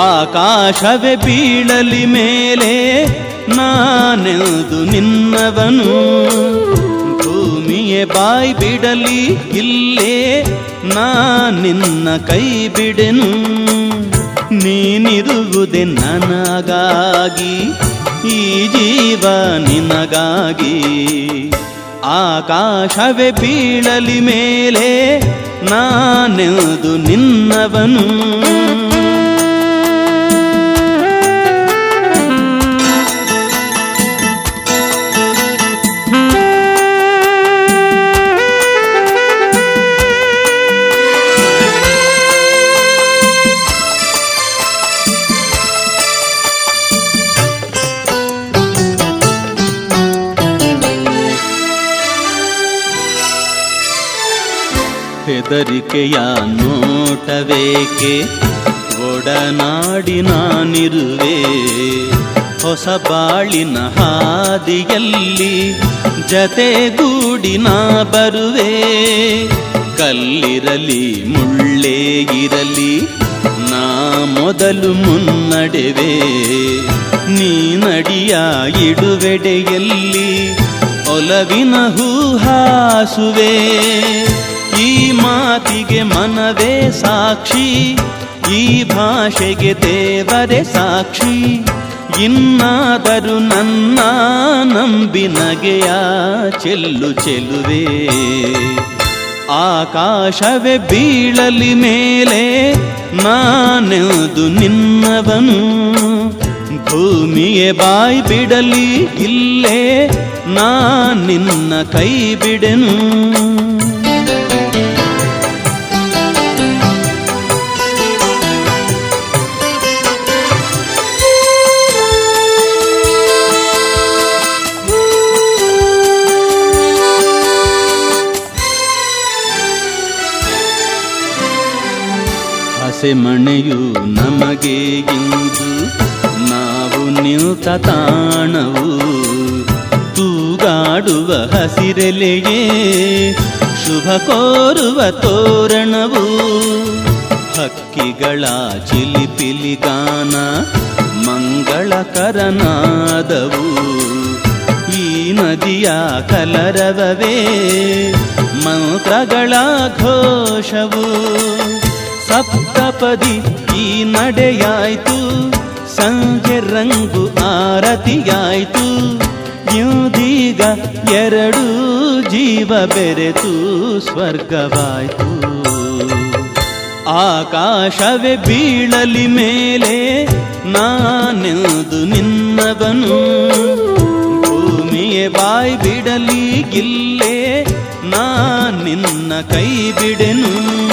ಆಕಾಶವೇ ಬೀಳಲಿ ಮೇಲೆ ನಾನೆಂದು ನಿನ್ನವನು. ಭೂಮಿಯೇ ಬಾಯಿ ಬಿಡಲಿ ಇಲ್ಲೇ ನಾ ನಿನ್ನ ಕೈ ಬಿಡೆನು. ನೀನಿರುವುದೆ ನನಗಾಗಿ, ಈ ಜೀವ ನಿನಗಾಗಿ. ಆಕಾಶವೇ ಬೀಳಲಿ ಮೇಲೆ ನಾನೆಂದು ನಿನ್ನವನು. ಹೆದರಿಕೆಯ ನೋಟವೇಕೆ? ಒಡನಾಡಿ ನಾನಿರುವೆ. ಹೊಸ ಬಾಳಿನ ಹಾದಿಯಲ್ಲಿ ಜತೆಗೂಡಿ ನಾ ಬರುವೆ. ಕಲ್ಲಿರಲಿ, ಮುಳ್ಳೇ ಇರಲಿ, ನಾ ಮೊದಲು ಮುನ್ನಡೆವೆ. ನೀ ನಡಿಯ ಇಡುವೆಡೆಯಲ್ಲಿ ಒಲವಿನ ಹೂಹಾಸುವೆ ಈ ಮಾತಿಗೆ ಮನವೇ ಸಾಕ್ಷಿ, ಈ ಭಾಷೆಗೆ ದೇವರೇ ಸಾಕ್ಷಿ. ಇನ್ನಾದರೂ ನನ್ನ ನಂಬಿ ನಗೆಯ ಚೆಲ್ಲು ಚೆಲುವೆ ಆಕಾಶವೇ ಬೀಳಲಿ ಮೇಲೆ ನಾನೆದು ನಿನ್ನವನು. ಭೂಮಿಯೇ ಬಾಯ್ ಬಿಡಲಿ ಇಲ್ಲೇ ನಿನ್ನ ಕೈ ಬಿಡೆನು. ಹಸೆಮಣೆಯು ನಮಗೆ ಇಂದು. ನಾವು ನಿಂತ ತಾಣವು ತೂಗಾಡುವ ಹಸಿರೆಲೆಯೇ. ಶುಭ ಕೋರುವ ತೋರಣವು ಹಕ್ಕಿಗಳ ಚಿಲಿಪಿಲಿ ಗಾನ ಮಂಗಳಕರನಾದವು ಈ ನದಿಯ ಕಲರವವೇ ಮಂತ್ರಗಳ ಘೋಷವು. ಸಪ್ತಪದಿ ಈ ನಡೆಯಾಯ್ತು. ಸಂಜೆ ರಂಗು ಆರತಿಯಾಯ್ತು. ಯುದೀಗ ಎರಡು ಜೀವ ಬೆರೆತು ಸ್ವರ್ಗವಾಯ್ತು. ಆಕಾಶವೇ ಬೀಳಲಿ ಮೇಲೆ ನಾನೆಂದು ನಿನ್ನವನು. ಭೂಮಿಯೇ ಬಾಯ್ ಬಿಡಲಿ ಗಿಲ್ಲೇ ನಾ ನಿನ್ನ ಕೈ ಬಿಡೆನು.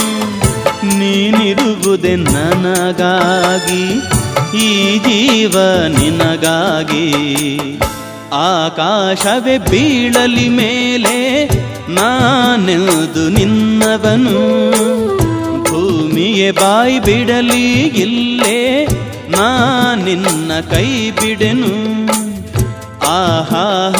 ನೀನಿರುವುದೇ ನನಗಾಗಿ, ಈ ಜೀವ ನಿನಗಾಗಿ. ಆಕಾಶವೇ ಬೀಳಲಿ ಮೇಲೆ ನಾನೆಲ್ದು ನಿನ್ನವನು. ಭೂಮಿಯೇ ಬಾಯಿ ಬಿಡಲಿ ಇಲ್ಲೇ ನಾ ನಿನ್ನ ಕೈ ಬಿಡೆನು. ಆಹಾ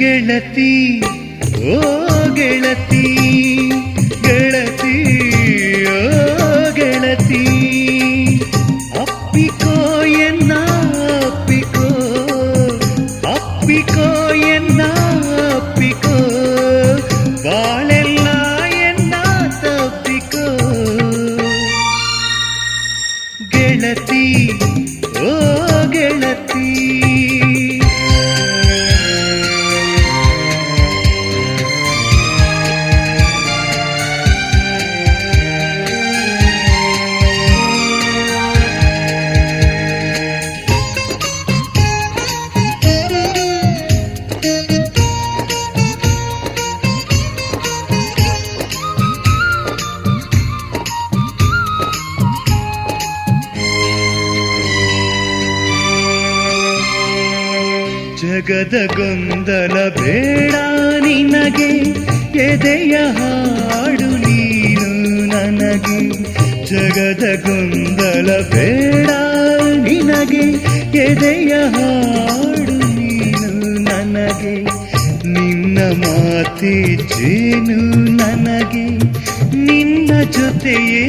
ಗೆಳತಿ ಓ ಗೆಳತಿ. ಜಗದ ಗೊಂದಲ ಬೇಡ ನಿನಗೆ, ಎದೆಯ ಹಾಡು ನೀನು ನನಗೆ. ಜಗದ ಗೊಂದಲ ಬೇಡ ನಿನಗೆ, ಎದೆಯ ಹಾಡು ನೀನು ನನಗೆ. ನಿನ್ನ ಮಾತೆ ಜೇನು ನನಗೆ, ನಿನ್ನ ಜೊತೆಯೇ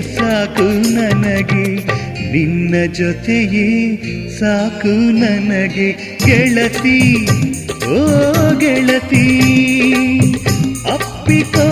ಸಾಕು ನನಗೆ. ನಿನ್ನ ಜೊತೆಯೇ ಸಾಕು ನನಗೆ ಗೆಳತಿ ಓ ಗೆಳತಿ. ಅಪ್ಪಿಕೋ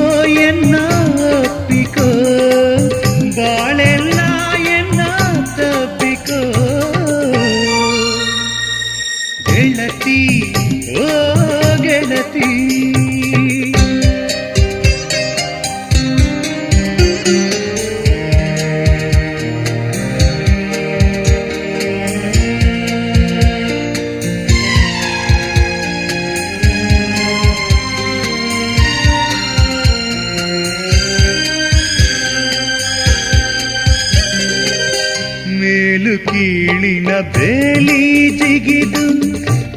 ಕೀಳಿನ ಬೇಲಿ ಜಿಗಿದು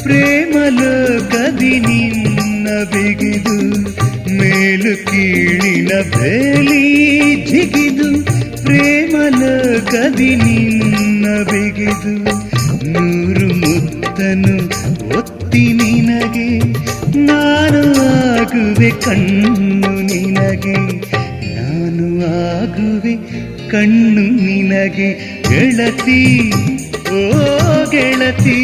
ಪ್ರೇಮ ಲೋಕದಿ ನಿನ್ನ ಬಿಗಿದು ಮೇಲು ಕೀಳಿನ ಬೇಲಿ ಜಿಗಿದು ಪ್ರೇಮ ಲೋಕದಿ ನಿನ್ನ ಬಿಗಿದು ನೂರು ಮುತ್ತನು ಒತ್ತಿ ನಿನಗೆ, ನಾನು ಆಗುವೆ ಕಣ್ಣು ನಿನಗೆ, ನಾನು ಆಗುವೆ ಕಣ್ಣು ನಿನಗೆ. ಗೆಳತಿ ಓ ಗೆಳತಿ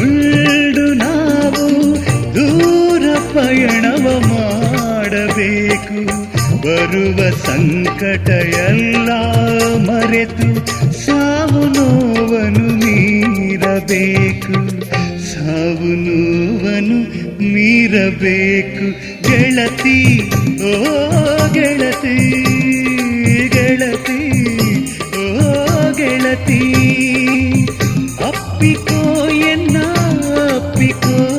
ಉಂಡು ನಾವು ದೂರ ಮಾಡಬೇಕು. ಬರುವ ಸಂಕಟ ಎಲ್ಲ ಮರೆತು ಸಾವು ನೋವನು ಮೀರಬೇಕು. ಸಾವು ನೋವನು ಮೀರಬೇಕು. ಗೆಳತಿ, ಓ ಗೆಳತಿ. Oh.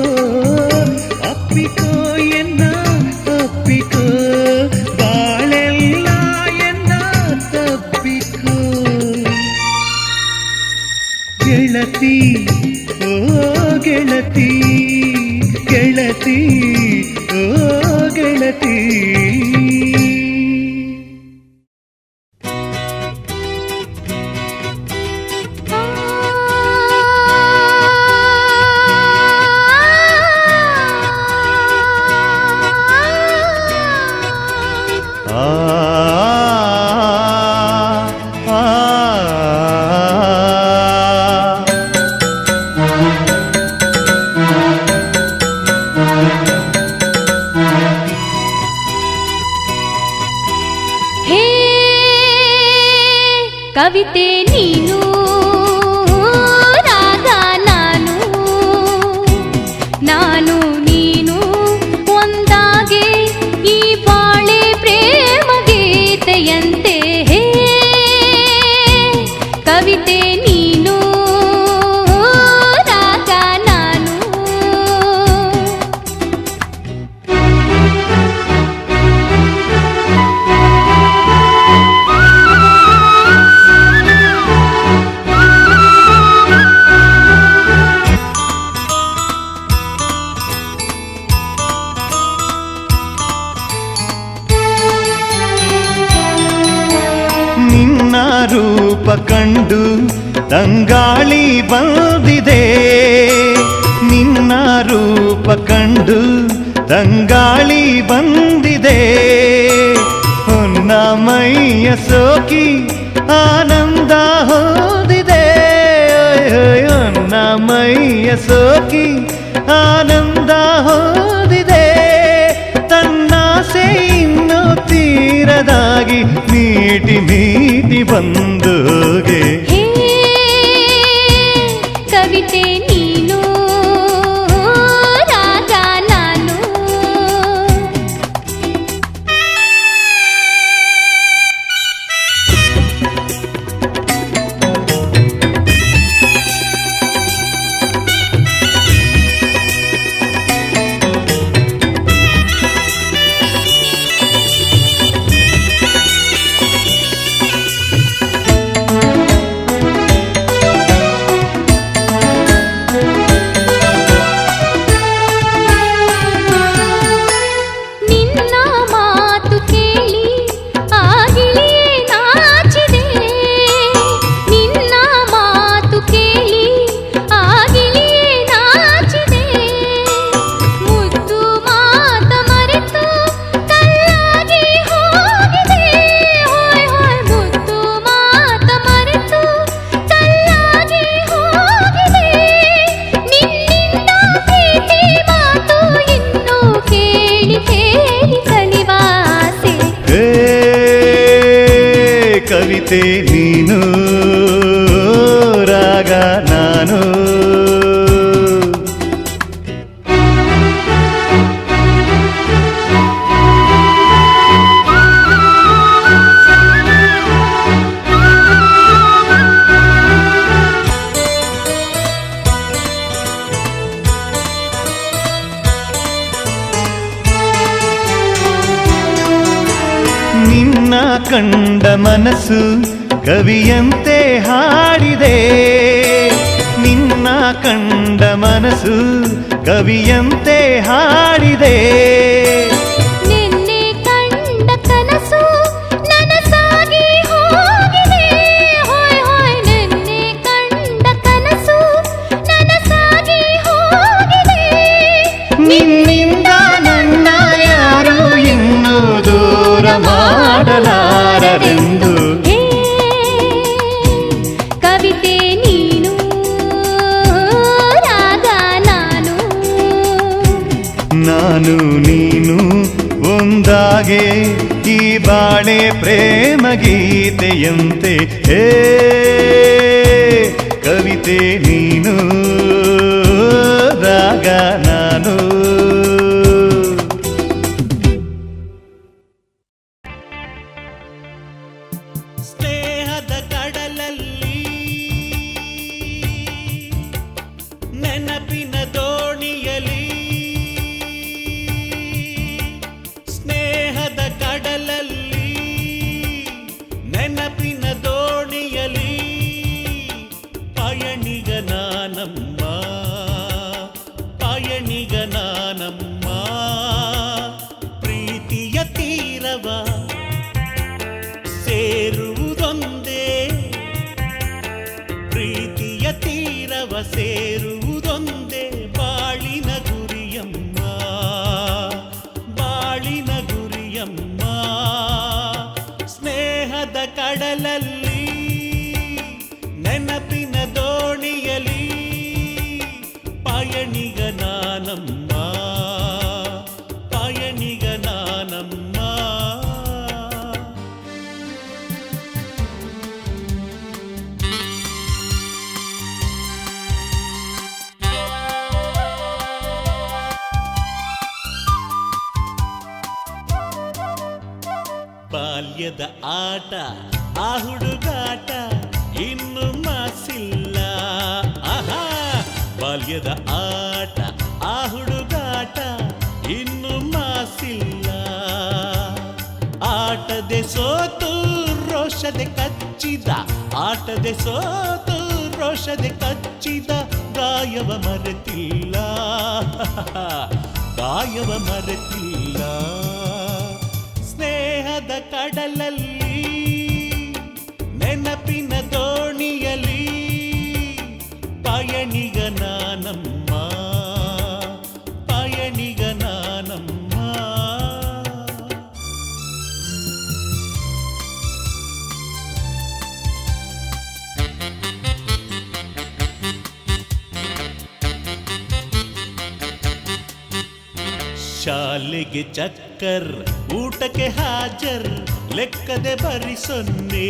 ರೂಪ ಕಂಡು ತಂಗಾಳಿ ಬಂದಿದೆ. ನಿನ್ನ ರೂಪ ಕಂಡು ತಂಗಾಳಿ ಬಂದಿದೆ. ಹೊನ್ನ ಮೈಯ ಸೋಕಿ ಆನಂದ ಹೋದಿದೆ. ಹೊನ್ನ ಮೈಯ ಸೋಕಿ ಆನಂದ ಹೋದಿದೆ. ತನ್ನಾಸೆ ಇನ್ನು ತೀರದಾಗಿ ನೀಟಿ ನೀಟಿ ಬಂದು ಕವಿತೆ ಕಂಡ ಮನಸ್ಸು ಕವಿಯಂತೆ ಹಾಡಿದೆ. ನಿನ್ನ ಕಂಡ ಮನಸ್ಸು ಕವಿಯಂತೆ ಹಾಡಿದೆ. ಗೀತೆಯಂತೆ ಹೇ ಕವಿತೆ ನೀನು. ಆಟ, ಆ ಹುಡುಗಾಟ ಇನ್ನು ಮಾಸಿಲ್ಲ. ಆಹಾ, ಬಾಲ್ಯದ ಆಟ, ಆ ಹುಡುಗಾಟ ಇನ್ನು ಮಾಸಿಲ್ಲ. ಆಟದೆ ಸೋತು, ರೋಷದೆ ಕಚ್ಚಿದ. ಆಟದೆ ಸೋತು, ರೋಷದೆ ಕಚ್ಚಿದ. ಗಾಯವ ಮರೆತಿಲ್ಲ. ಗಾಯವ ಮರೆತಿಲ್ಲ. ಸ್ನೇಹದ ಕಡಲಲ್ಲಿ ನೆನಪಿನ ದೋಣಿಯಲಿ ಪಯಣಿಗನಾನಮ್ಮ ಪಯಣಿಗನಾನಮ್ಮ ಶಾಲೆಗೆ ಚಕ್ಕರ್ ಊಟಕ್ಕೆ ಹಾಜರ್ ಲೆಕ್ಕದೆ ಬರಿಸೊನ್ನೇ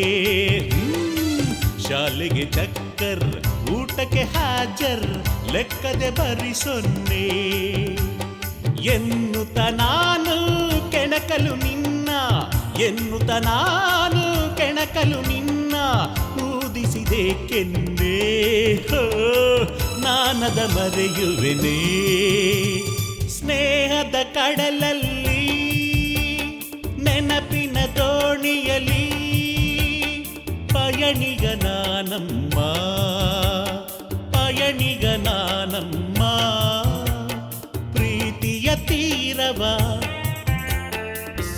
ಶಾಲೆಗೆ ಚಕ್ಕರ್, ಊಟಕ್ಕೆ ಹಾಜರ್, ಲೆಕ್ಕದೆ ಬರಿ ಸೊನ್ನೆ. ಎನ್ನುತ್ತ ನಾನು ಕೆಣಕಲು ನಿನ್ನ, ಎನ್ನುತ್ತ ನಾನು ಕೆಣಕಲು ನಿನ್ನ ಊದಿಸಿದೆ ಕೆನ್ನೆ ನಾನದ ಮರೆಯುವೆನೆ. ಸ್ನೇಹದ ಕಡಲಲ್ಲಿ, ನೆನಪಿನ ದೋಣಿಯಲಿ ಪಯಣಿಗ ನಾನಮ್ಮ ಪ್ರೀತಿಯ ತೀರವ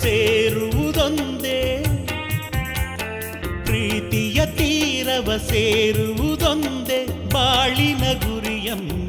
ಸೇರುವುದೊಂದೇ ಪ್ರೀತಿಯ ತೀರವ ಸೇರುವುದೊಂದೇ. ಬಾಳಿನ ಗುರಿಯಮ್ಮ.